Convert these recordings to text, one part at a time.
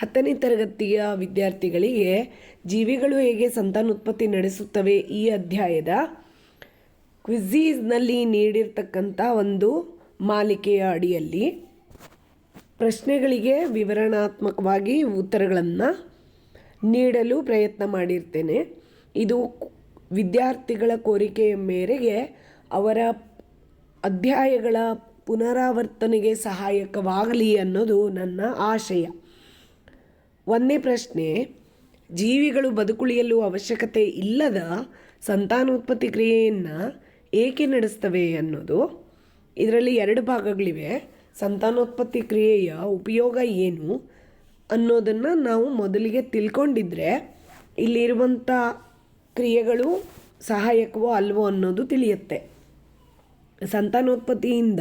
ಹತ್ತನೇ ತರಗತಿಯ ವಿದ್ಯಾರ್ಥಿಗಳಿಗೆ ಜೀವಿಗಳು ಹೇಗೆ ಸಂತಾನೋತ್ಪತ್ತಿ ನಡೆಸುತ್ತವೆ ಈ ಅಧ್ಯಾಯದ ಕ್ವಿಝೀಸ್ನಲ್ಲಿ ನೀಡಿರ್ತಕ್ಕಂಥ ಒಂದು ಮಾಲಿಕೆಯ ಅಡಿಯಲ್ಲಿ ಪ್ರಶ್ನೆಗಳಿಗೆ ವಿವರಣಾತ್ಮಕವಾಗಿ ಉತ್ತರಗಳನ್ನು ನೀಡಲು ಪ್ರಯತ್ನ ಮಾಡಿರ್ತೇನೆ. ಇದು ವಿದ್ಯಾರ್ಥಿಗಳ ಕೋರಿಕೆಯ ಮೇರೆಗೆ ಅವರ ಅಧ್ಯಾಯಗಳ ಪುನರಾವರ್ತನೆಗೆ ಸಹಾಯಕವಾಗಲಿ ಅನ್ನೋದು ನನ್ನ ಆಶಯ. ಒಂದನೇ ಪ್ರಶ್ನೆ, ಜೀವಿಗಳು ಬದುಕುಳಿಯಲು ಅವಶ್ಯಕತೆ ಇಲ್ಲದ ಸಂತಾನೋತ್ಪತ್ತಿ ಕ್ರಿಯೆಯನ್ನು ಏಕೆ ನಡೆಸ್ತವೆ ಅನ್ನೋದು. ಇದರಲ್ಲಿ ಎರಡು ಭಾಗಗಳಿವೆ. ಸಂತಾನೋತ್ಪತ್ತಿ ಕ್ರಿಯೆಯ ಉಪಯೋಗ ಏನು ಅನ್ನೋದನ್ನು ನಾವು ಮೊದಲಿಗೆ ತಿಳ್ಕೊಂಡಿದ್ರೆ ಇಲ್ಲಿರುವಂಥ ಕ್ರಿಯೆಗಳು ಸಹಾಯಕವೋ ಅಲ್ವೋ ಅನ್ನೋದು ತಿಳಿಯುತ್ತೆ. ಸಂತಾನೋತ್ಪತ್ತಿಯಿಂದ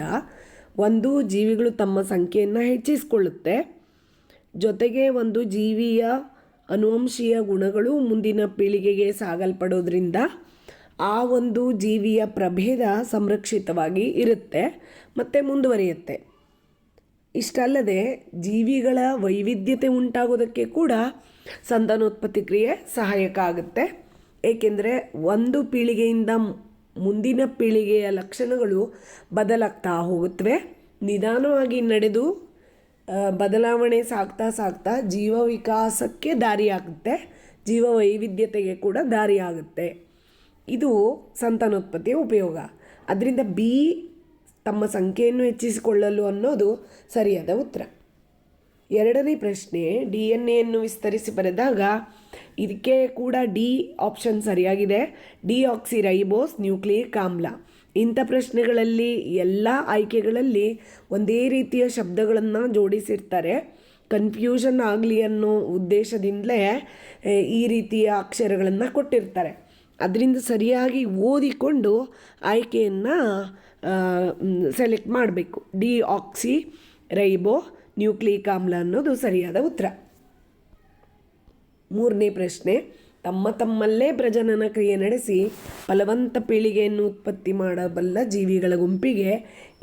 ಒಂದು ಜೀವಿಗಳು ತಮ್ಮ ಸಂಖ್ಯೆಯನ್ನು ಹೆಚ್ಚಿಸಿಕೊಳ್ಳುತ್ತೆ. ಜೊತೆಗೆ ಒಂದು ಜೀವಿಯ ಅನುವಂಶೀಯ ಗುಣಗಳು ಮುಂದಿನ ಪೀಳಿಗೆಗೆ ಸಾಗಲ್ಪಡೋದ್ರಿಂದ ಆ ಒಂದು ಜೀವಿಯ ಪ್ರಭೇದ ಸಂರಕ್ಷಿತವಾಗಿ ಇರುತ್ತೆ, ಮತ್ತು ಮುಂದುವರಿಯುತ್ತೆ. ಇಷ್ಟಲ್ಲದೆ ಜೀವಿಗಳ ವೈವಿಧ್ಯತೆ ಉಂಟಾಗೋದಕ್ಕೆ ಕೂಡ ಸಂತಾನೋತ್ಪತ್ತಿ ಕ್ರಿಯೆ ಸಹಾಯಕ ಆಗುತ್ತೆ. ಏಕೆಂದರೆ ಒಂದು ಪೀಳಿಗೆಯಿಂದ ಮುಂದಿನ ಪೀಳಿಗೆಯ ಲಕ್ಷಣಗಳು ಬದಲಾಗ್ತಾ ಹೋಗುತ್ತವೆ. ನಿಧಾನವಾಗಿ ನಡೆದು ಬದಲಾವಣೆ ಸಾಗ್ತಾ ಸಾಗ್ತಾ ಜೀವ ವಿಕಾಸಕ್ಕೆ ದಾರಿಯಾಗುತ್ತೆ. ಜೀವ ವೈವಿಧ್ಯತೆಗೆ ಕೂಡ ದಾರಿಯಾಗುತ್ತೆ. ಇದು ಸಂತಾನೋತ್ಪತ್ತಿಯ ಉಪಯೋಗ. ಅದರಿಂದ ಬಿ ತಮ್ಮ ಸಂಖ್ಯೆಯನ್ನು ಹೆಚ್ಚಿಸಿಕೊಳ್ಳಲು ಅನ್ನೋದು ಸರಿಯಾದ ಉತ್ತರ. ಎರಡನೇ ಪ್ರಶ್ನೆ, ಡಿ ಎನ್ ಎಯನ್ನು ವಿಸ್ತರಿಸಿ ಬರೆದಾಗ ಇದಕ್ಕೆ ಕೂಡ ಡಿ ಆಪ್ಷನ್ ಸರಿಯಾಗಿದೆ. ಡಿ ಆಕ್ಸಿರೈಬೋಸ್ ನ್ಯೂಕ್ಲಿಯಿಕ್ ಆಮ್ಲ ಇಂಥ ಪ್ರಶ್ನೆಗಳಲ್ಲಿ ಎಲ್ಲ ಆಯ್ಕೆಗಳಲ್ಲಿ ಒಂದೇ ರೀತಿಯ ಶಬ್ದಗಳನ್ನು ಜೋಡಿಸಿರ್ತಾರೆ. ಕನ್ಫ್ಯೂಷನ್ ಆಗಲಿ ಅನ್ನೋ ಉದ್ದೇಶದಿಂದಲೇ ಈ ರೀತಿಯ ಅಕ್ಷರಗಳನ್ನು ಕೊಟ್ಟಿರ್ತಾರೆ. ಅದರಿಂದ ಸರಿಯಾಗಿ ಓದಿಕೊಂಡು ಆಯ್ಕೆಯನ್ನು ಸೆಲೆಕ್ಟ್ ಮಾಡಬೇಕು. ಡಿ ಆಕ್ಸಿ ರೈಬೋ ನ್ಯೂಕ್ಲಿಯಿಕ್ ಆಮ್ಲ ಅನ್ನೋದು ಸರಿಯಾದ ಉತ್ತರ. ಮೂರನೇ ಪ್ರಶ್ನೆ ತಮ್ಮ ತಮ್ಮಲ್ಲೇ ಪ್ರಜನನ ಕ್ರಿಯೆ ನಡೆಸಿ ಫಲವಂತ ಪೀಳಿಗೆಯನ್ನು ಉತ್ಪತ್ತಿ ಮಾಡಬಲ್ಲ ಜೀವಿಗಳ ಗುಂಪಿಗೆ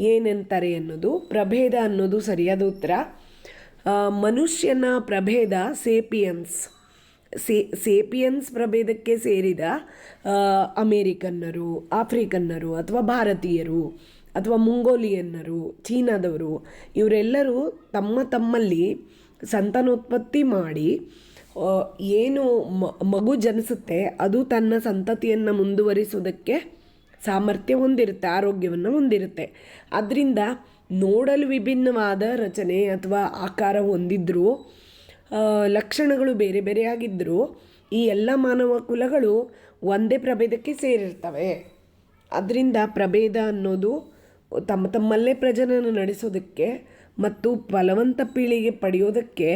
ಏನಂತಾರೆ ಅನ್ನೋದು ಪ್ರಭೇದ ಅನ್ನೋದು ಸರಿಯಾದ ಉತ್ತರ. ಮನುಷ್ಯನ ಪ್ರಭೇದ ಸೇಪಿಯನ್ಸ್. ಸೇ, ಸೇಪಿಯನ್ಸ್ ಪ್ರಭೇದಕ್ಕೆ ಸೇರಿದ ಅಮೇರಿಕನ್ನರು, ಆಫ್ರಿಕನ್ನರು ಅಥವಾ ಭಾರತೀಯರು ಅಥವಾ ಮುಂಗೋಲಿಯನ್ನರು, ಚೀನಾದವರು, ಇವರೆಲ್ಲರೂ ತಮ್ಮ ತಮ್ಮಲ್ಲಿ ಸಂತಾನೋತ್ಪತ್ತಿ ಮಾಡಿ ಏನು ಮಗು ಜನಿಸುತ್ತೆ, ಅದು ತನ್ನ ಸಂತತಿಯನ್ನು ಮುಂದುವರಿಸುವುದಕ್ಕೆ ಸಾಮರ್ಥ್ಯ ಹೊಂದಿರುತ್ತೆ, ಆರೋಗ್ಯವನ್ನು ಹೊಂದಿರುತ್ತೆ. ಅದರಿಂದ ನೋಡಲು ವಿಭಿನ್ನವಾದ ರಚನೆ ಅಥವಾ ಆಕಾರ ಹೊಂದಿದ್ದರೂ ಲಕ್ಷಣಗಳು ಬೇರೆ ಬೇರೆಯಾಗಿದ್ದರೂ ಈ ಎಲ್ಲ ಮಾನವ ಕುಲಗಳು ಒಂದೇ ಪ್ರಭೇದಕ್ಕೆ ಸೇರಿರ್ತವೆ. ಅದರಿಂದ ಪ್ರಭೇದ ಅನ್ನೋದು ತಮ್ಮ ತಮ್ಮಲ್ಲೇ ಪ್ರಜನನ ನಡೆಸೋದಕ್ಕೆ ಮತ್ತು ಫಲವಂತ ಪೀಳಿಗೆ ಪಡೆಯೋದಕ್ಕೆ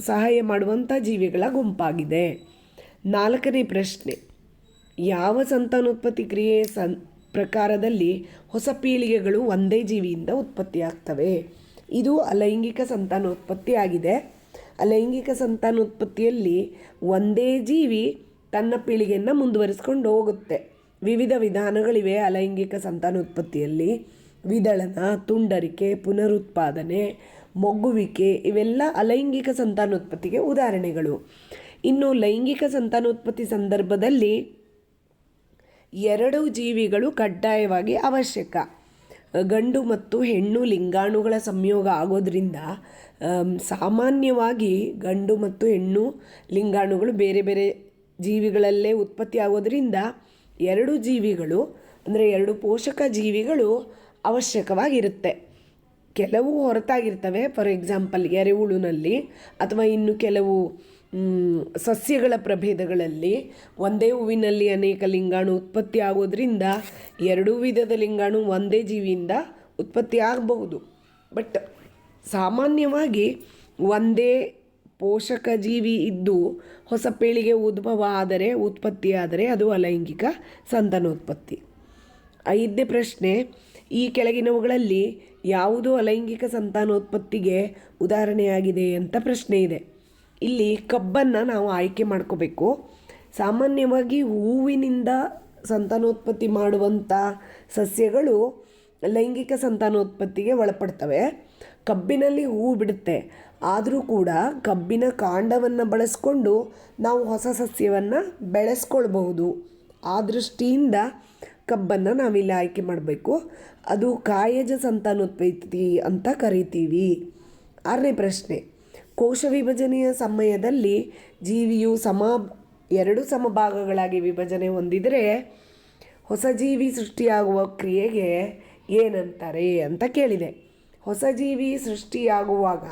ಸಹಾಯ ಮಾಡುವಂಥ ಜೀವಿಗಳ ಗುಂಪಾಗಿದೆ. ನಾಲ್ಕನೇ ಪ್ರಶ್ನೆ, ಯಾವ ಸಂತಾನೋತ್ಪತ್ತಿ ಕ್ರಿಯೆ ಸನ್ ಪ್ರಕಾರದಲ್ಲಿ ಹೊಸ ಪೀಳಿಗೆಗಳು ಒಂದೇ ಜೀವಿಯಿಂದ ಉತ್ಪತ್ತಿಯಾಗ್ತವೆ? ಇದು ಅಲೈಂಗಿಕ ಸಂತಾನೋತ್ಪತ್ತಿ ಆಗಿದೆ. ಅಲೈಂಗಿಕ ಸಂತಾನೋತ್ಪತ್ತಿಯಲ್ಲಿ ಒಂದೇ ಜೀವಿ ತನ್ನ ಪೀಳಿಗೆಯನ್ನು ಮುಂದುವರಿಸ್ಕೊಂಡು ಹೋಗುತ್ತೆ. ವಿವಿಧ ವಿಧಾನಗಳಿವೆ ಅಲೈಂಗಿಕ ಸಂತಾನೋತ್ಪತ್ತಿಯಲ್ಲಿ. ವಿದಳನ, ತುಂಡರಿಕೆ, ಪುನರುತ್ಪಾದನೆ ಮೊಗ್ಗುವಿಕೆ ಇವೆಲ್ಲ ಅಲೈಂಗಿಕ ಸಂತಾನೋತ್ಪತ್ತಿಗೆ ಉದಾಹರಣೆಗಳು. ಇನ್ನು ಲೈಂಗಿಕ ಸಂತಾನೋತ್ಪತ್ತಿ ಸಂದರ್ಭದಲ್ಲಿ ಎರಡು ಜೀವಿಗಳು ಕಡ್ಡಾಯವಾಗಿ ಅವಶ್ಯಕ. ಗಂಡು ಮತ್ತು ಹೆಣ್ಣು ಲಿಂಗಾಣುಗಳ ಸಂಯೋಗ ಆಗೋದ್ರಿಂದ ಸಾಮಾನ್ಯವಾಗಿ ಗಂಡು ಮತ್ತು ಹೆಣ್ಣು ಲಿಂಗಾಣುಗಳು ಬೇರೆ ಬೇರೆ ಜೀವಿಗಳಲ್ಲೇ ಉತ್ಪತ್ತಿ ಆಗೋದ್ರಿಂದ ಎರಡು ಜೀವಿಗಳು, ಅಂದರೆ ಎರಡು ಪೋಷಕ ಜೀವಿಗಳು ಅವಶ್ಯಕವಾಗಿರುತ್ತೆ. ಕೆಲವು ಹೊರತಾಗಿರ್ತವೆ. ಫಾರ್ ಎಕ್ಸಾಂಪಲ್ ಎರೆಹುಳುನಲ್ಲಿ ಅಥವಾ ಇನ್ನು ಕೆಲವು ಸಸ್ಯಗಳ ಪ್ರಭೇದಗಳಲ್ಲಿ ಒಂದೇ ಹೂವಿನಲ್ಲಿ ಅನೇಕ ಲಿಂಗಾಣು ಉತ್ಪತ್ತಿ ಆಗೋದ್ರಿಂದ ಎರಡೂ ವಿಧದ ಲಿಂಗಾಣು ಒಂದೇ ಜೀವಿಯಿಂದ ಉತ್ಪತ್ತಿ ಆಗಬಹುದು. ಬಟ್ ಸಾಮಾನ್ಯವಾಗಿ ಒಂದೇ ಪೋಷಕ ಜೀವಿ ಇದ್ದು ಹೊಸ ಪೀಳಿಗೆ ಉದ್ಭವ ಆದರೆ ಉತ್ಪತ್ತಿಯಾದರೆ ಅದು ಅಲೈಂಗಿಕ ಸಂತಾನೋತ್ಪತ್ತಿ. ಐದನೇ ಪ್ರಶ್ನೆ, ಈ ಕೆಳಗಿನವುಗಳಲ್ಲಿ ಯಾವುದು ಅಲೈಂಗಿಕ ಸಂತಾನೋತ್ಪತ್ತಿಗೆ ಉದಾಹರಣೆಯಾಗಿದೆ ಅಂತ ಪ್ರಶ್ನೆ ಇದೆ. ಇಲ್ಲಿ ಕಬ್ಬನ್ನು ನಾವು ಆಯ್ಕೆ ಮಾಡ್ಕೋಬೇಕು. ಸಾಮಾನ್ಯವಾಗಿ ಹೂವಿನಿಂದ ಸಂತಾನೋತ್ಪತ್ತಿ ಮಾಡುವಂಥ ಸಸ್ಯಗಳು ಲೈಂಗಿಕ ಸಂತಾನೋತ್ಪತ್ತಿಗೆ ಒಳಪಡ್ತವೆ. ಕಬ್ಬಿನಲ್ಲಿ ಹೂವು ಬಿಡುತ್ತೆ. ಆದರೂ ಕೂಡ ಕಬ್ಬಿನ ಕಾಂಡವನ್ನು ಬಳಸ್ಕೊಂಡು ನಾವು ಹೊಸ ಸಸ್ಯವನ್ನು ಬೆಳೆಸ್ಕೊಳ್ಬಹುದು. ಆ ದೃಷ್ಟಿಯಿಂದ ಕಬ್ಬನ್ನು ನಾವಿಲ್ಲಿ ಆಯ್ಕೆ ಮಾಡಬೇಕು. ಅದು ಕಾಯಜ ಸಂತಾನೋತ್ಪತ್ತಿ ಅಂತ ಕರಿತೀವಿ. ಆರನೇ ಪ್ರಶ್ನೆ. ಕೋಶ ವಿಭಜನೆಯ ಸಮಯದಲ್ಲಿ ಜೀವಿಯು ಸಮ, ಎರಡು ಸಮಭಾಗಗಳಾಗಿ ವಿಭಜನೆ ಹೊಂದಿದರೆ ಹೊಸ ಜೀವಿ ಸೃಷ್ಟಿಯಾಗುವ ಕ್ರಿಯೆಗೆ ಏನಂತಾರೆ ಅಂತ ಕೇಳಿದೆ. ಹೊಸ ಜೀವಿ ಸೃಷ್ಟಿಯಾಗುವಾಗ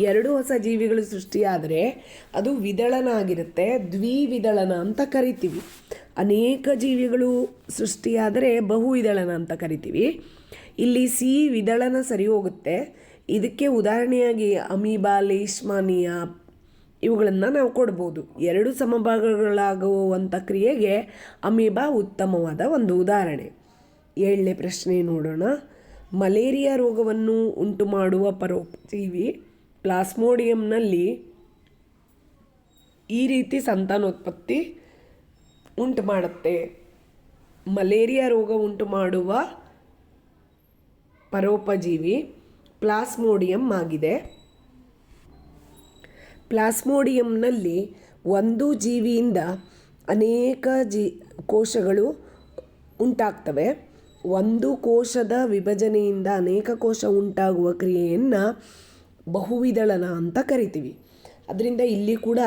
ಎರಡು ಹೊಸ ಜೀವಿಗಳು ಸೃಷ್ಟಿಯಾದರೆ ಅದು ವಿದಳನ ಆಗಿರುತ್ತೆ ದ್ವಿವಿದಳನ ಅಂತ ಕರಿತೀವಿ. ಅನೇಕ ಜೀವಿಗಳು ಸೃಷ್ಟಿಯಾದರೆ ಬಹು ವಿದಳನ ಅಂತ ಕರಿತೀವಿ. ಇಲ್ಲಿ ಸಿ ವಿದಳನ ಸರಿ ಹೋಗುತ್ತೆ. ಇದಕ್ಕೆ ಉದಾಹರಣೆಯಾಗಿ ಅಮೀಬಾ, ಲೇಷ್ಮಾನಿಯಾ ಇವುಗಳನ್ನು ನಾವು ಕೊಡ್ಬೋದು. ಎರಡು ಸಮಭಾಗಗಳಾಗುವಂಥ ಕ್ರಿಯೆಗೆ ಅಮೀಬಾ ಉತ್ತಮವಾದ ಒಂದು ಉದಾಹರಣೆ. ಏಳನೇ ಪ್ರಶ್ನೆ ನೋಡೋಣ. ಮಲೇರಿಯಾ ರೋಗವನ್ನು ಉಂಟು ಮಾಡುವ ಪರೋಪಜೀವಿ ಪ್ಲಾಸ್ಮೋಡಿಯಂನಲ್ಲಿ ಈ ರೀತಿ ಸಂತಾನೋತ್ಪತ್ತಿ ಉಂಟು ಮಾಡುತ್ತೆ. ಮಲೇರಿಯಾ ರೋಗ ಉಂಟು ಮಾಡುವ ಪರೋಪಜೀವಿ ಪ್ಲಾಸ್ಮೋಡಿಯಂ ಆಗಿದೆ. ಪ್ಲಾಸ್ಮೋಡಿಯಂನಲ್ಲಿ ಒಂದು ಜೀವಿಯಿಂದ ಅನೇಕ ಜೀ ಕೋಶಗಳು ಉಂಟಾಗ್ತವೆ. ಒಂದು ಕೋಶದ ವಿಭಜನೆಯಿಂದ ಅನೇಕ ಕೋಶ ಉಂಟಾಗುವ ಕ್ರಿಯೆಯನ್ನು ಬಹುವಿದಳನ ಅಂತ ಕರಿತೀವಿ. ಅದರಿಂದ ಇಲ್ಲಿ ಕೂಡ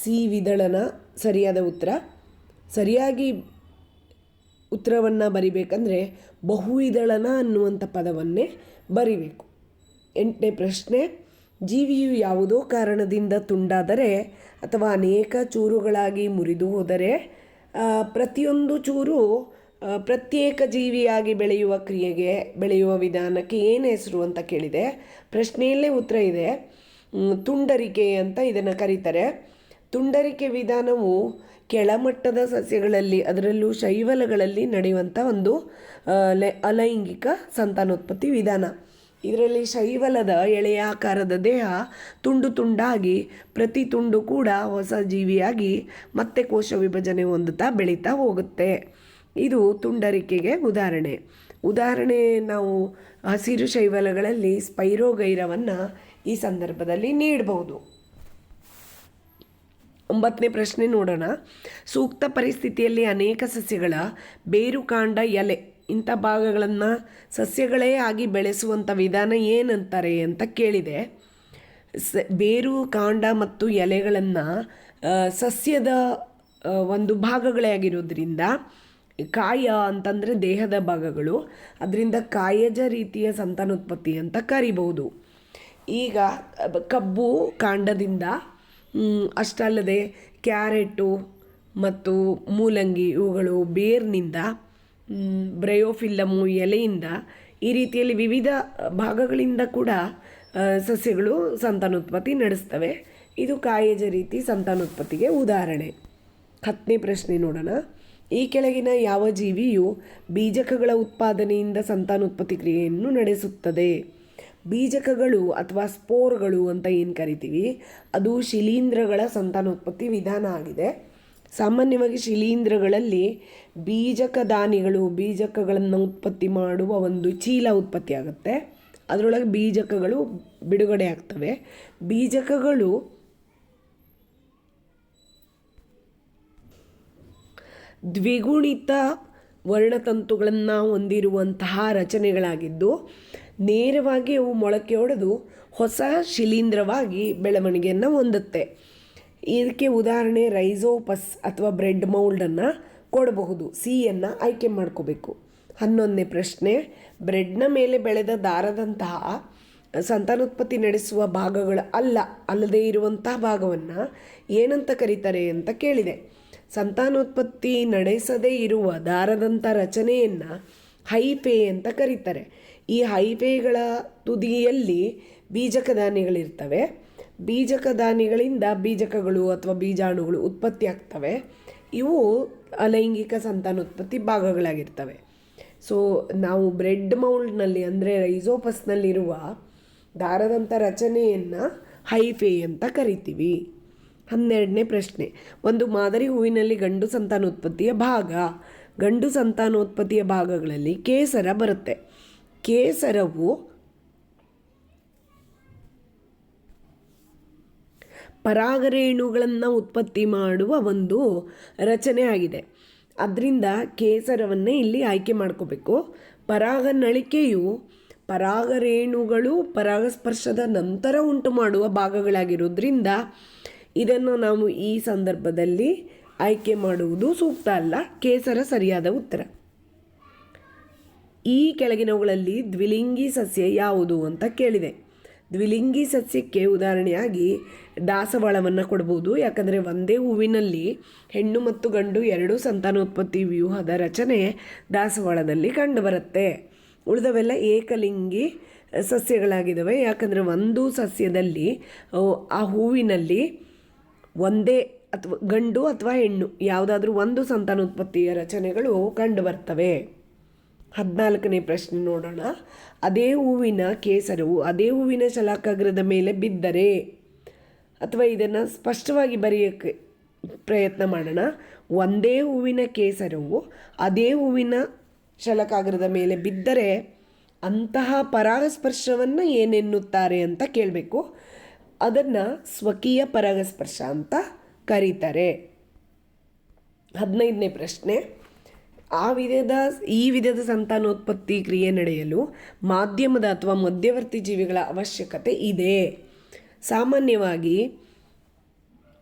ಸಿ ವಿದಳನ ಸರಿಯಾದ ಉತ್ತರ. ಸರಿಯಾಗಿ ಉತ್ತರವನ್ನು ಬರಿಬೇಕಂದ್ರೆ ಬಹುವಿದಳನ ಅನ್ನುವಂಥ ಪದವನ್ನೇ ಬರಿಬೇಕು. ಎಂಟನೇ ಪ್ರಶ್ನೆ, ಜೀವಿಯು ಯಾವುದೋ ಕಾರಣದಿಂದ ತುಂಡಾದರೆ ಅಥವಾ ಅನೇಕ ಚೂರುಗಳಾಗಿ ಮುರಿದು ಹೋದರೆ ಪ್ರತಿಯೊಂದು ಚೂರು ಪ್ರತ್ಯೇಕ ಜೀವಿಯಾಗಿ ಬೆಳೆಯುವ ಕ್ರಿಯೆಗೆ, ಬೆಳೆಯುವ ವಿಧಾನಕ್ಕೆ ಏನು ಹೆಸರು ಅಂತ ಕೇಳಿದೆ. ಪ್ರಶ್ನೆಯಲ್ಲೇ ಉತ್ತರ ಇದೆ. ತುಂಡರಿಕೆ ಅಂತ ಇದನ್ನು ಕರೀತಾರೆ. ತುಂಡರಿಕೆ ವಿಧಾನವು ಕೆಳಮಟ್ಟದ ಸಸ್ಯಗಳಲ್ಲಿ, ಅದರಲ್ಲೂ ಶೈವಲಗಳಲ್ಲಿ ನಡೆಯುವಂಥ ಒಂದು ಅಲೈಂಗಿಕ ಸಂತಾನೋತ್ಪತ್ತಿ ವಿಧಾನ. ಇದರಲ್ಲಿ ಶೈವಲದ ಎಳೆಯ ಆಕಾರದ ದೇಹ ತುಂಡು ತುಂಡಾಗಿ, ಪ್ರತಿ ತುಂಡು ಕೂಡ ಹೊಸ ಜೀವಿಯಾಗಿ ಮತ್ತೆ ಕೋಶ ವಿಭಜನೆ ಹೊಂದುತ್ತಾ ಬೆಳೀತಾ ಹೋಗುತ್ತೆ. ಇದು ತುಂಡರಿಕೆಗೆ ಉದಾಹರಣೆ. ಉದಾಹರಣೆ ನಾವು ಹಸಿರು ಶೈವಲಗಳಲ್ಲಿ ಸ್ಪೈರೋಗೈರವನ್ನು ಈ ಸಂದರ್ಭದಲ್ಲಿ ನೀಡಬಹುದು ಒಂಬತ್ತನೇ ಪ್ರಶ್ನೆ ನೋಡೋಣ. ಸೂಕ್ತ ಪರಿಸ್ಥಿತಿಯಲ್ಲಿ ಅನೇಕ ಸಸ್ಯಗಳ ಬೇರು ಕಾಂಡ ಎಲೆ ಇಂಥ ಭಾಗಗಳನ್ನು ಸಸ್ಯಗಳೇ ಆಗಿ ಬೆಳೆಸುವಂಥ ವಿಧಾನ ಏನಂತಾರೆ ಅಂತ ಕೇಳಿದೆ. ಸ, ಬೇರು, ಕಾಂಡ ಮತ್ತು ಎಲೆಗಳನ್ನು ಸಸ್ಯದ ಒಂದು ಭಾಗಗಳೇ ಆಗಿರೋದ್ರಿಂದ ಕಾಯ ಅಂತಂದರೆ ದೇಹದ ಭಾಗಗಳು. ಅದರಿಂದ ಕಾಯಜ ರೀತಿಯ ಸಂತಾನೋತ್ಪತ್ತಿ ಅಂತ ಕರಿಬಹುದು. ಈಗ ಕಬ್ಬು ಕಾಂಡದಿಂದ ಅಷ್ಟಲ್ಲದೆ ಕ್ಯಾರೆಟು ಮತ್ತು ಮೂಲಂಗಿ ಇವುಗಳು ಬೇರ್ನಿಂದ ಬ್ರಯೋಫಿಲ್ಲಮು ಎಲೆಯಿಂದ ಈ ರೀತಿಯಲ್ಲಿ ವಿವಿಧ ಭಾಗಗಳಿಂದ ಕೂಡ ಸಸ್ಯಗಳು ಸಂತಾನೋತ್ಪತ್ತಿ ನಡೆಸ್ತವೆ. ಇದು ಕಾಯಜ ರೀತಿ ಸಂತಾನೋತ್ಪತ್ತಿಗೆ ಉದಾಹರಣೆ. ಹತ್ತನೇ ಪ್ರಶ್ನೆ ನೋಡೋಣ. ಈ ಕೆಳಗಿನ ಯಾವ ಜೀವಿಯು ಬೀಜಕಗಳ ಉತ್ಪಾದನೆಯಿಂದ ಸಂತಾನೋತ್ಪತ್ತಿ ಕ್ರಿಯೆಯನ್ನು ನಡೆಸುತ್ತದೆ? ಬೀಜಕಗಳು ಅಥವಾ ಸ್ಪೋರ್ಗಳು ಅಂತ ಏನು ಕರಿತೀವಿ? ಅದು ಶಿಲೀಂಧ್ರಗಳ ಸಂತಾನೋತ್ಪತ್ತಿ ವಿಧಾನ ಆಗಿದೆ. ಸಾಮಾನ್ಯವಾಗಿ ಶಿಲೀಂಧ್ರಗಳಲ್ಲಿ ಬೀಜಕ ದಾನಿಗಳು ಬೀಜಕಗಳನ್ನು ಉತ್ಪತ್ತಿ ಮಾಡುವ ಒಂದು ಚೀಲ ಉತ್ಪತ್ತಿ ಆಗುತ್ತೆ ಅದರೊಳಗೆ ಬೀಜಕಗಳು ಬಿಡುಗಡೆ ಆಗ್ತವೆ. ಬೀಜಕಗಳು ದ್ವಿಗುಣಿತ ವರ್ಣತಂತುಗಳನ್ನು ಹೊಂದಿರುವಂತಹ ರಚನೆಗಳಾಗಿದ್ದು, ನೇರವಾಗಿ ಅವು ಮೊಳಕೆಯೊಡೆದು ಹೊಸ ಶಿಲೀಂಧ್ರವಾಗಿ ಬೆಳವಣಿಗೆಯನ್ನು ಹೊಂದುತ್ತೆ. ಇದಕ್ಕೆ ಉದಾಹರಣೆ ರೈಸೋಪಸ್ ಅಥವಾ ಬ್ರೆಡ್ ಮೌಲ್ಡನ್ನು ಕೊಡಬಹುದು, ಸಿಯನ್ನು ಆಯ್ಕೆ ಮಾಡ್ಕೋಬೇಕು. ಹನ್ನೊಂದನೇ ಪ್ರಶ್ನೆ, ಬ್ರೆಡ್ನ ಮೇಲೆ ಬೆಳೆದ ದಾರದಂತಹ ಸಂತಾನೋತ್ಪತ್ತಿ ನಡೆಸುವ ಭಾಗಗಳು ಅಲ್ಲ, ಅಲ್ಲದೇ ಇರುವಂತಹ ಭಾಗವನ್ನು ಏನಂತ ಕರೀತಾರೆ ಅಂತ ಕೇಳಿದೆ. ಸಂತಾನೋತ್ಪತ್ತಿ ನಡೆಸದೇ ಇರುವ ದಾರದಂಥ ರಚನೆಯನ್ನು ಹೈಫೆ ಅಂತ ಕರೀತಾರೆ. ಈ ಹೈಫೆಗಳ ತುದಿಯಲ್ಲಿ ಬೀಜಕ ಧಾನ್ಯಗಳಿರ್ತವೆ ಬೀಜಕ ದಾನಿಗಳಿಂದ ಬೀಜಕಗಳು ಅಥವಾ ಬೀಜಾಣುಗಳು ಉತ್ಪತ್ತಿ ಆಗ್ತವೆ. ಇವು ಅಲೈಂಗಿಕ ಸಂತಾನೋತ್ಪತ್ತಿ ಭಾಗಗಳಾಗಿರ್ತವೆ. ಸೊ ನಾವು ಬ್ರೆಡ್ ಮೌಲ್ಡ್ನಲ್ಲಿ ಅಂದರೆ ರೈಸೋಪಸ್ನಲ್ಲಿರುವ ದಾರದಂಥ ರಚನೆಯನ್ನು ಹೈಫೆ ಅಂತ ಕರಿತೀವಿ. ಹನ್ನೆರಡನೇ ಪ್ರಶ್ನೆ. ಒಂದು ಮಾದರಿ ಹೂವಿನಲ್ಲಿ ಗಂಡು ಸಂತಾನೋತ್ಪತ್ತಿಯ ಭಾಗ. ಗಂಡು ಸಂತಾನೋತ್ಪತ್ತಿಯ ಭಾಗಗಳಲ್ಲಿ ಕೇಸರ ಬರುತ್ತೆ. ಕೇಸರವು ಪರಾಗರೇಣುಗಳನ್ನು ಉತ್ಪತ್ತಿ ಮಾಡುವ ಒಂದು ರಚನೆ ಆಗಿದೆ ಅದರಿಂದ ಕೇಸರವನ್ನೇ ಇಲ್ಲಿ ಆಯ್ಕೆ ಮಾಡ್ಕೋಬೇಕು. ಪರಾಗ ನಳಿಕೆಯು ಪರಾಗರೇಣುಗಳು ಪರಾಗಸ್ಪರ್ಶದ ನಂತರ ಉಂಟು ಮಾಡುವ ಭಾಗಗಳಾಗಿರೋದ್ರಿಂದ ಇದನ್ನು ನಾವು ಈ ಸಂದರ್ಭದಲ್ಲಿ ಆಯ್ಕೆ ಮಾಡುವುದು ಸೂಕ್ತ ಅಲ್ಲ. ಕೇಸರ ಸರಿಯಾದ ಉತ್ತರ. ಈ ಕೆಳಗಿನವುಗಳಲ್ಲಿ ದ್ವಿಲಿಂಗಿ ಸಸ್ಯ ಯಾವುದು ಅಂತ ಕೇಳಿದೆ. ದ್ವಿಲಿಂಗಿ ಸಸ್ಯಕ್ಕೆ ಉದಾಹರಣೆಯಾಗಿ ದಾಸವಾಳವನ್ನು ಕೊಡ್ಬೋದು. ಯಾಕಂದರೆ ಒಂದೇ ಹೂವಿನಲ್ಲಿ ಹೆಣ್ಣು ಮತ್ತು ಗಂಡು ಎರಡೂ ಸಂತಾನೋತ್ಪತ್ತಿ ವ್ಯೂಹದ ರಚನೆ ದಾಸವಾಳದಲ್ಲಿ ಕಂಡುಬರುತ್ತೆ ಉಳಿದವೆಲ್ಲ ಏಕಲಿಂಗಿ ಸಸ್ಯಗಳಾಗಿದ್ದಾವೆ. ಯಾಕಂದರೆ ಒಂದು ಸಸ್ಯದಲ್ಲಿ, ಆ ಹೂವಿನಲ್ಲಿ ಒಂದೇ ಅಥವಾ ಗಂಡು ಅಥವಾ ಹೆಣ್ಣು, ಯಾವುದಾದ್ರೂ ಒಂದು ಸಂತಾನೋತ್ಪತ್ತಿಯ ರಚನೆಗಳು ಕಂಡುಬರ್ತವೆ. ಹದಿನಾಲ್ಕನೇ ಪ್ರಶ್ನೆ ನೋಡೋಣ. ಅದೇ ಹೂವಿನ ಕೇಸರವು ಅದೇ ಹೂವಿನ ಶಲಾಕಾಗ್ರದ ಮೇಲೆ ಬಿದ್ದರೆ, ಅಥವಾ ಇದನ್ನು ಸ್ಪಷ್ಟವಾಗಿ ಬರೆಯೋಕ್ಕೆ ಪ್ರಯತ್ನ ಮಾಡೋಣ. ಒಂದೇ ಹೂವಿನ ಕೇಸರವು ಅದೇ ಹೂವಿನ ಶಲಕಾಗ್ರದ ಮೇಲೆ ಬಿದ್ದರೆ ಅಂತಹ ಪರಾಗಸ್ಪರ್ಶವನ್ನು ಏನೆನ್ನುತ್ತಾರೆ ಅಂತ ಕೇಳಬೇಕು. ಅದನ್ನು ಸ್ವಕೀಯ ಪರಾಗಸ್ಪರ್ಶ ಅಂತ ಕರೀತಾರೆ. ಹದಿನೈದನೇ ಪ್ರಶ್ನೆ. ಆ ವಿಧದ, ಈ ವಿಧದ ಸಂತಾನೋತ್ಪತ್ತಿ ಕ್ರಿಯೆ ನಡೆಯಲು ಮಾಧ್ಯಮದ ಅಥವಾ ಮಧ್ಯವರ್ತಿ ಜೀವಿಗಳ ಅವಶ್ಯಕತೆ ಇದೆ. ಸಾಮಾನ್ಯವಾಗಿ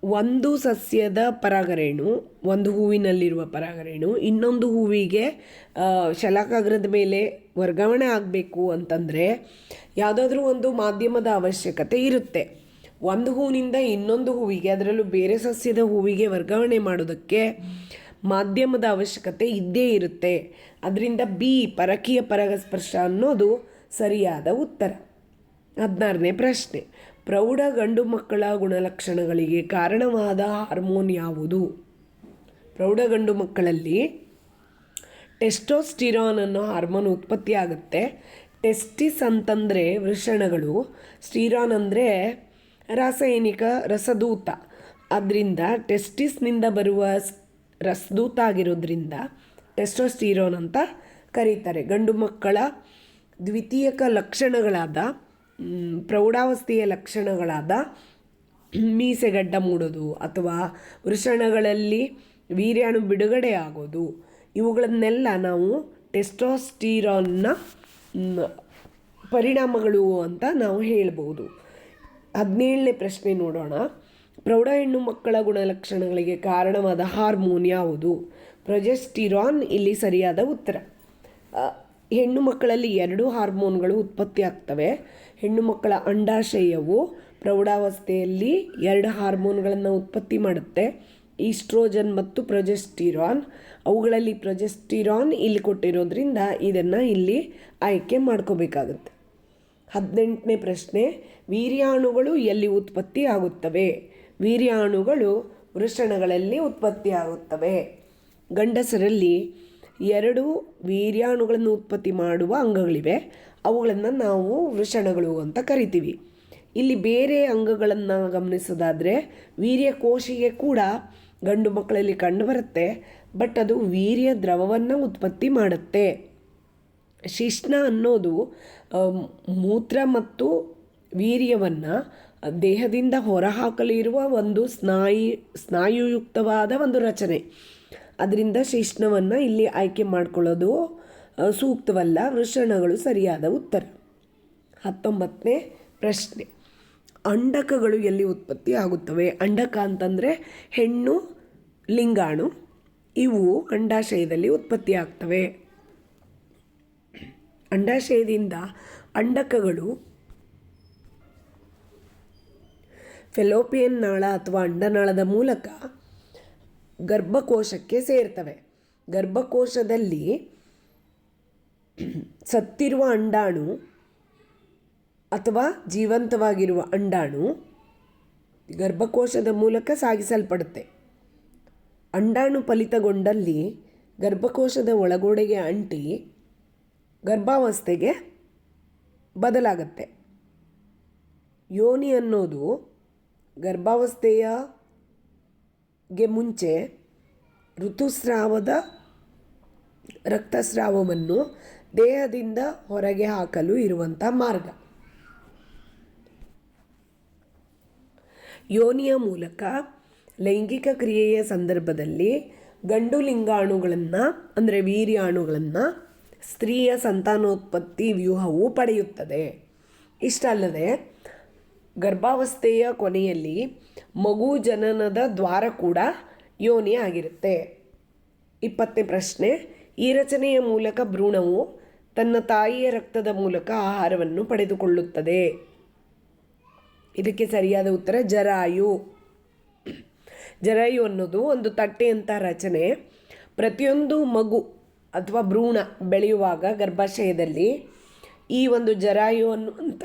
ಒಂದು ಸಸ್ಯದ ಪರಾಗರೇಣು, ಒಂದು ಹೂವಿನಲ್ಲಿರುವ ಪರಾಗರೇಣು, ಇನ್ನೊಂದು ಹೂವಿಗೆ ಶಲಾಕಾಗ್ರದ ಮೇಲೆ ವರ್ಗಾವಣೆ ಆಗಬೇಕು ಅಂತಂದರೆ ಯಾವುದಾದ್ರೂ ಒಂದು ಮಾಧ್ಯಮದ ಅವಶ್ಯಕತೆ ಇರುತ್ತೆ. ಒಂದು ಹೂವಿನಿಂದ ಇನ್ನೊಂದು ಹೂವಿಗೆ, ಅದರಲ್ಲೂ ಬೇರೆ ಸಸ್ಯದ ಹೂವಿಗೆ ವರ್ಗಾವಣೆ ಮಾಡೋದಕ್ಕೆ ಮಾಧ್ಯಮದ ಅವಶ್ಯಕತೆ ಇದ್ದೇ ಇರುತ್ತೆ. ಅದರಿಂದ ಬಿ, ಪರಕೀಯ ಪರಾಗಸ್ಪರ್ಶ ಅನ್ನೋದು ಸರಿಯಾದ ಉತ್ತರ. ಹದಿನಾರನೇ ಪ್ರಶ್ನೆ, ಪ್ರೌಢ ಗಂಡು ಮಕ್ಕಳ ಗುಣಲಕ್ಷಣಗಳಿಗೆ ಕಾರಣವಾದ ಹಾರ್ಮೋನ್ ಯಾವುದು? ಪ್ರೌಢ ಗಂಡು ಮಕ್ಕಳಲ್ಲಿ ಟೆಸ್ಟೋಸ್ಟಿರಾನ್ ಅನ್ನೋ ಹಾರ್ಮೋನ್ ಉತ್ಪತ್ತಿ ಆಗುತ್ತೆ ಟೆಸ್ಟಿಸ್ ಅಂತಂದರೆ ವೃಷಣಗಳು, ಸ್ಟಿರಾನ್ ಅಂದರೆ ರಾಸಾಯನಿಕ ರಸದೂತ. ಅದರಿಂದ ಟೆಸ್ಟಿಸ್ನಿಂದ ಬರುವ ರಸದೂತ ಆಗಿರೋದ್ರಿಂದ ಟೆಸ್ಟೋಸ್ಟಿರೋನ್ ಅಂತ ಕರೀತಾರೆ. ಗಂಡು ಮಕ್ಕಳ ದ್ವಿತೀಯಕ ಲಕ್ಷಣಗಳಾದ ಪ್ರೌಢಾವಸ್ಥೆಯ ಲಕ್ಷಣಗಳಾದ ಮೀಸೆಗಡ್ಡ ಮೂಡೋದು ಅಥವಾ ವೃಷಣಗಳಲ್ಲಿ ವೀರ್ಯಾಣು ಬಿಡುಗಡೆ ಆಗೋದು. ಇವುಗಳನ್ನೆಲ್ಲ ನಾವು ಟೆಸ್ಟೋಸ್ಟಿರಾನ್ನ ಪರಿಣಾಮಗಳು ಅಂತ ನಾವು ಹೇಳ್ಬೋದು. ಹದಿನೇಳನೇ ಪ್ರಶ್ನೆ ನೋಡೋಣ. ಪ್ರೌಢ ಹೆಣ್ಣು ಮಕ್ಕಳ ಗುಣಲಕ್ಷಣಗಳಿಗೆ ಕಾರಣವಾದ ಹಾರ್ಮೋನ್ ಯಾವುದು? ಪ್ರೊಜೆಸ್ಟಿರಾನ್ ಇಲ್ಲಿ ಸರಿಯಾದ ಉತ್ತರ. ಹೆಣ್ಣು ಮಕ್ಕಳಲ್ಲಿ ಎರಡು ಹಾರ್ಮೋನ್ಗಳು ಉತ್ಪತ್ತಿ ಆಗ್ತವೆ. ಹೆಣ್ಣು ಮಕ್ಕಳ ಅಂಡಾಶಯವು ಪ್ರೌಢಾವಸ್ಥೆಯಲ್ಲಿ ಎರಡು ಹಾರ್ಮೋನ್ಗಳನ್ನು ಉತ್ಪತ್ತಿ ಮಾಡುತ್ತೆ. ಈಸ್ಟ್ರೋಜನ್ ಮತ್ತು ಪ್ರೊಜೆಸ್ಟಿರಾನ್. ಅವುಗಳಲ್ಲಿ ಪ್ರೊಜೆಸ್ಟಿರಾನ್ ಇಲ್ಲಿ ಕೊಟ್ಟಿರೋದ್ರಿಂದ ಇದನ್ನು ಇಲ್ಲಿ ಆಯ್ಕೆ ಮಾಡ್ಕೋಬೇಕಾಗುತ್ತೆ. ಹದಿನೆಂಟನೇ ಪ್ರಶ್ನೆ, ವೀರ್ಯಾಣುಗಳು ಎಲ್ಲಿ ಉತ್ಪತ್ತಿ ಆಗುತ್ತವೆ? ವೀರ್ಯಾಣುಗಳು ವೃಷಣಗಳಲ್ಲಿ ಉತ್ಪತ್ತಿ ಆಗುತ್ತವೆ. ಗಂಡಸರಲ್ಲಿ ಎರಡು ವೀರ್ಯಾಣುಗಳನ್ನು ಉತ್ಪತ್ತಿ ಮಾಡುವ ಅಂಗಗಳಿವೆ. ಅವುಗಳನ್ನು ನಾವು ವೃಷಣಗಳು ಅಂತ ಕರಿತೀವಿ. ಇಲ್ಲಿ ಬೇರೆ ಅಂಗಗಳನ್ನು ಗಮನಿಸೋದಾದರೆ, ವೀರ್ಯಕೋಶಿಗೆ ಕೂಡ ಗಂಡು ಮಕ್ಕಳಲ್ಲಿ ಕಂಡುಬರುತ್ತೆ ಬಟ್ ಅದು ವೀರ್ಯ ದ್ರವವನ್ನು ಉತ್ಪತ್ತಿ ಮಾಡುತ್ತೆ. ಶಿಶ್ನ ಅನ್ನೋದು ಮೂತ್ರ ಮತ್ತು ವೀರ್ಯವನ್ನು ದೇಹದಿಂದ ಹೊರಹಾಕಲಿರುವ ಒಂದು ಸ್ನಾಯು, ಸ್ನಾಯುಯುಕ್ತವಾದ ಒಂದು ರಚನೆ. ಅದರಿಂದ ಶಿಶ್ನವನ್ನು ಇಲ್ಲಿ ಆಯ್ಕೆ ಮಾಡಿಕೊಳ್ಳೋದು ಸೂಕ್ತವಲ್ಲ? ವೃಷಣಗಳು ಸರಿಯಾದ ಉತ್ತರ. ಹತ್ತೊಂಬತ್ತನೇ ಪ್ರಶ್ನೆ. ಅಂಡಕಗಳು ಎಲ್ಲಿ ಉತ್ಪತ್ತಿ ಆಗುತ್ತವೆ? ಅಂಡಕ ಅಂತಂದರೆ ಹೆಣ್ಣು, ಲಿಂಗಾಣು, ಇವು ಅಂಡಾಶಯದಲ್ಲಿ ಉತ್ಪತ್ತಿ ಆಗ್ತವೆ. ಅಂಡಾಶಯದಿಂದ ಅಂಡಕಗಳು ಫೆಲೋಪಿಯನ್ ನಾಳ ಅಥವಾ ಅಂಡನಾಳದ ಮೂಲಕ ಗರ್ಭಕೋಶಕ್ಕೆ ಸೇರ್ತವೆ. ಗರ್ಭಕೋಶದಲ್ಲಿ ಸತ್ತಿರುವ ಅಂಡಾಣು ಅಥವಾ ಜೀವಂತವಾಗಿರುವ ಅಂಡಾಣು ಗರ್ಭಕೋಶದ ಮೂಲಕ ಸಾಗಿಸಲ್ಪಡುತ್ತೆ. ಅಂಡಾಣು ಫಲಿತಗೊಂಡಲ್ಲಿ ಗರ್ಭಕೋಶದ ಒಳಗೋಡೆಗೆ ಅಂಟಿ ಗರ್ಭಾವಸ್ಥೆಗೆ ಬದಲಾಗತ್ತೆ. ಯೋನಿ ಅನ್ನೋದು ಗರ್ಭಾವಸ್ಥೆಯ ಗೆ ಮುಂಚೆ ಋತುಸ್ರಾವದ ರಕ್ತಸ್ರಾವವನ್ನು ದೇಹದಿಂದ ಹೊರಗೆ ಹಾಕಲು ಇರುವಂಥ ಮಾರ್ಗ. ಯೋನಿಯ ಮೂಲಕ ಲೈಂಗಿಕ ಕ್ರಿಯೆಯ ಸಂದರ್ಭದಲ್ಲಿ ಗಂಡು ಲಿಂಗಾಣುಗಳನ್ನು, ಅಂದರೆ ವೀರ್ಯಾಣುಗಳನ್ನು ಸ್ತ್ರೀಯ ಸಂತಾನೋತ್ಪತ್ತಿ ವ್ಯೂಹವು ಪಡೆಯುತ್ತದೆ. ಇಷ್ಟಲ್ಲದೆ, ಗರ್ಭಾವಸ್ಥೆಯ ಕೊನೆಯಲ್ಲಿ ಮಗು ಜನನದ ದ್ವಾರ ಕೂಡ ಯೋನಿ ಆಗಿರುತ್ತೆ. ಇಪ್ಪತ್ತನೇ ಪ್ರಶ್ನೆ, ಈ ರಚನೆಯ ಮೂಲಕ ಭ್ರೂಣವು ತನ್ನ ತಾಯಿಯ ರಕ್ತದ ಮೂಲಕ ಆಹಾರವನ್ನು ಪಡೆದುಕೊಳ್ಳುತ್ತದೆ. ಇದಕ್ಕೆ ಸರಿಯಾದ ಉತ್ತರ, ಜರಾಯು. ಜರಾಯು ಅನ್ನೋದು ಒಂದು ತಟ್ಟೆಯಂಥ ರಚನೆ. ಪ್ರತಿಯೊಂದು ಮಗು ಅಥವಾ ಭ್ರೂಣ ಬೆಳೆಯುವಾಗ ಗರ್ಭಾಶಯದಲ್ಲಿ ಈ ಒಂದು ಜರಾಯು ಅನ್ನುವಂಥ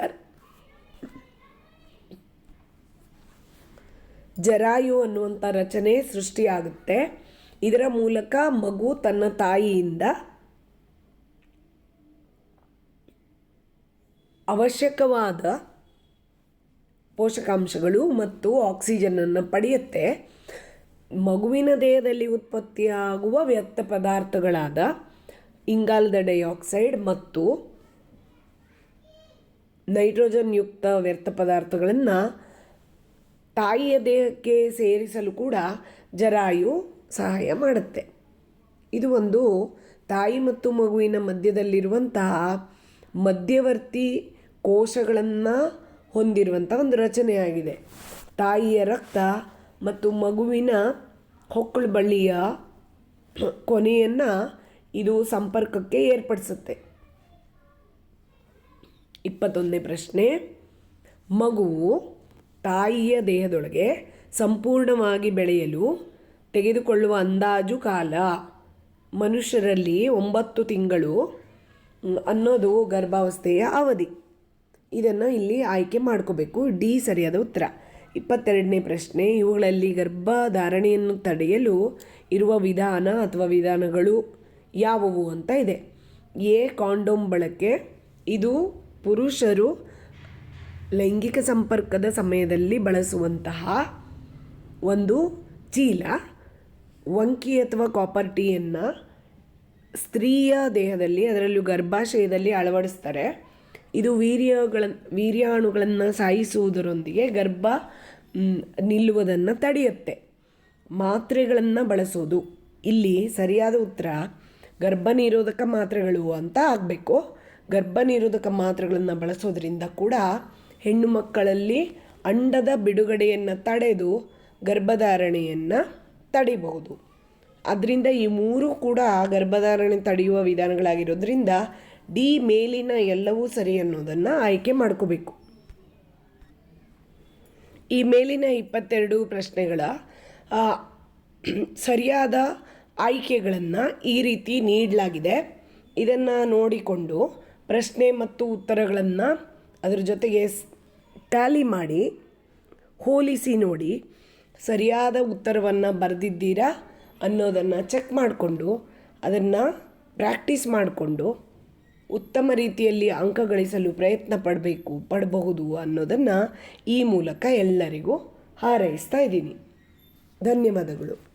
ಜರಾಯು ಅನ್ನುವಂಥ ರಚನೆ ಸೃಷ್ಟಿಯಾಗುತ್ತೆ. ಇದರ ಮೂಲಕ ಮಗು ತನ್ನ ತಾಯಿಯಿಂದ ಅವಶ್ಯಕವಾದ ಪೋಷಕಾಂಶಗಳು ಮತ್ತು ಆಕ್ಸಿಜನನ್ನು ಪಡೆಯುತ್ತೆ. ಮಗುವಿನ ದೇಹದಲ್ಲಿ ಉತ್ಪತ್ತಿಯಾಗುವ ವ್ಯಕ್ತ ಪದಾರ್ಥಗಳಾದ ಇಂಗಾಲದ ಡೈಆಕ್ಸೈಡ್ ಮತ್ತು ನೈಟ್ರೋಜನ್ ಯುಕ್ತ ವ್ಯರ್ಥ ಪದಾರ್ಥಗಳನ್ನು ತಾಯಿಯ ದೇಹಕ್ಕೆ ಸೇರಿಸಲು ಕೂಡ ಜರಾಯು ಸಹಾಯ ಮಾಡುತ್ತೆ. ಇದು ಒಂದು ತಾಯಿ ಮತ್ತು ಮಗುವಿನ ಮಧ್ಯದಲ್ಲಿರುವಂತಹ ಮಧ್ಯವರ್ತಿ ಕೋಶಗಳನ್ನು ಹೊಂದಿರುವಂಥ ಒಂದು ರಚನೆಯಾಗಿದೆ. ತಾಯಿಯ ರಕ್ತ ಮತ್ತು ಮಗುವಿನ ಹೊಕ್ಕಳು ಬಳ್ಳಿಯ ಕೊನೆಯನ್ನು ಇದು ಸಂಪರ್ಕಕ್ಕೆ ಏರ್ಪಡಿಸುತ್ತೆ. ಇಪ್ಪತ್ತೊಂದನೇ ಪ್ರಶ್ನೆ. ಮಗುವು ತಾಯಿಯ ದೇಹದೊಳಗೆ ಸಂಪೂರ್ಣವಾಗಿ ಬೆಳೆಯಲು ತೆಗೆದುಕೊಳ್ಳುವ ಅಂದಾಜು ಕಾಲ. ಮನುಷ್ಯರಲ್ಲಿ ಒಂಬತ್ತು ತಿಂಗಳು ಅನ್ನೋದು ಗರ್ಭಾವಸ್ಥೆಯ ಅವಧಿ. ಇದನ್ನು ಇಲ್ಲಿ ಆಯ್ಕೆ ಮಾಡ್ಕೋಬೇಕು. ಡಿ ಸರಿಯಾದ ಉತ್ತರ. ಇಪ್ಪತ್ತೆರಡನೇ ಪ್ರಶ್ನೆ, ಇವುಗಳಲ್ಲಿ ಗರ್ಭಧಾರಣೆಯನ್ನು ತಡೆಯಲು ಇರುವ ವಿಧಾನ ಅಥವಾ ವಿಧಾನಗಳು ಯಾವುವು ಅಂತ ಇದೆ. ಎ, ಕಾಂಡೋಮ್ ಬಳಕೆ. ಇದು ಪುರುಷರು ಲೈಂಗಿಕ ಸಂಪರ್ಕದ ಸಮಯದಲ್ಲಿ ಬಳಸುವಂತಹ ಒಂದು ಚೀಲ. ವಂಕಿ ಅಥವಾ ಕಾಪರ್ ಟೀಯನ್ನು ಸ್ತ್ರೀಯ ದೇಹದಲ್ಲಿ, ಅದರಲ್ಲೂ ಗರ್ಭಾಶಯದಲ್ಲಿ ಅಳವಡಿಸ್ತಾರೆ. ಇದು ವೀರ್ಯಗಳ ವೀರ್ಯಾಣುಗಳನ್ನು ಸಾಯಿಸುವುದರೊಂದಿಗೆ ಗರ್ಭ ನಿಲ್ಲುವುದನ್ನು ತಡೆಯುತ್ತೆ. ಮಾತ್ರೆಗಳನ್ನು ಬಳಸೋದು. ಇಲ್ಲಿ ಸರಿಯಾದ ಉತ್ತರ, ಗರ್ಭ ನಿರೋಧಕ ಮಾತ್ರೆಗಳು ಅಂತ ಆಗಬೇಕು. ಗರ್ಭ ನಿರೋಧಕ ಮಾತ್ರೆಗಳನ್ನು ಬಳಸೋದ್ರಿಂದ ಕೂಡ ಹೆಣ್ಣು ಮಕ್ಕಳಲ್ಲಿ ಅಂಡದ ಬಿಡುಗಡೆಯನ್ನು ತಡೆದು ಗರ್ಭಧಾರಣೆಯನ್ನು ತಡಿಬಹುದು. ಅದರಿಂದ ಈ ಮೂರು ಕೂಡ ಗರ್ಭಧಾರಣೆ ತಡೆಯುವ ವಿಧಾನಗಳಾಗಿರೋದ್ರಿಂದ ಡಿ ಮೇಲಿನ ಎಲ್ಲವೂ ಸರಿ ಅನ್ನೋದನ್ನು ಆಯ್ಕೆ ಮಾಡ್ಕೋಬೇಕು. ಈ ಮೇಲಿನ ಇಪ್ಪತ್ತೆರಡು ಪ್ರಶ್ನೆಗಳ ಸರಿಯಾದ ಆಯ್ಕೆಗಳನ್ನು ಈ ರೀತಿ ನೀಡಲಾಗಿದೆ. ಇದನ್ನು ನೋಡಿಕೊಂಡು ಪ್ರಶ್ನೆ ಮತ್ತು ಉತ್ತರಗಳನ್ನು ಅದರ ಜೊತೆಗೆ ಟ್ಯಾಲಿ ಮಾಡಿ, ಹೋಲಿಸಿ ನೋಡಿ ಸರಿಯಾದ ಉತ್ತರವನ್ನು ಬರೆದಿದ್ದೀರಾ ಅನ್ನೋದನ್ನು ಚೆಕ್ ಮಾಡಿಕೊಂಡು ಅದನ್ನು ಪ್ರಾಕ್ಟೀಸ್ ಮಾಡಿಕೊಂಡು ಉತ್ತಮ ರೀತಿಯಲ್ಲಿ ಅಂಕ ಗಳಿಸಲು ಪ್ರಯತ್ನ ಪಡಬೇಕು ಪಡಬಹುದು ಅನ್ನೋದನ್ನು ಈ ಮೂಲಕ ಎಲ್ಲರಿಗೂ ಹಾರೈಸ್ತಾ ಇದ್ದೀನಿ. ಧನ್ಯವಾದಗಳು.